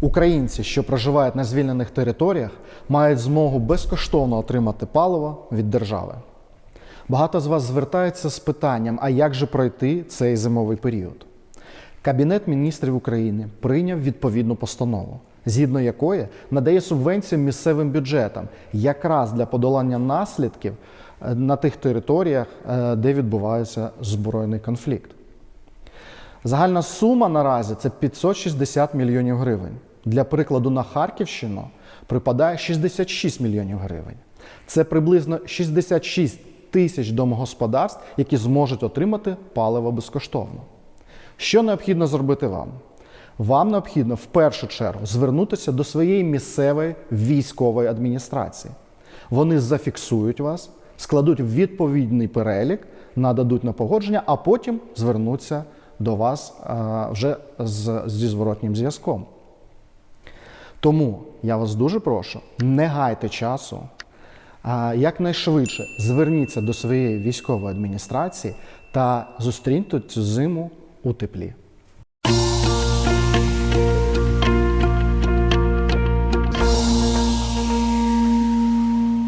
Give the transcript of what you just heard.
Українці, що проживають на звільнених територіях, мають змогу безкоштовно отримати паливо від держави. Багато з вас звертаються з питанням, а як же пройти цей зимовий період? Кабінет міністрів України прийняв відповідну постанову, згідно якої надає субвенцію місцевим бюджетам якраз для подолання наслідків е, на тих територіях, е, де відбувається збройний конфлікт. Загальна сума наразі це 560 мільйонів гривень. Для прикладу, на Харківщину припадає 66 мільйонів гривень. Це приблизно 66 тисяч домогосподарств, які зможуть отримати паливо безкоштовно. Що необхідно зробити вам? Вам необхідно в першу чергу звернутися до своєї місцевої військової адміністрації. Вони зафіксують вас, складуть відповідний перелік, нададуть на погодження, а потім звернуться до вас вже з, зі зворотнім зв'язком. Тому я вас дуже прошу, не гайте часу, якнайшвидше зверніться до своєї військової адміністрації та зустріньте цю зиму у теплі.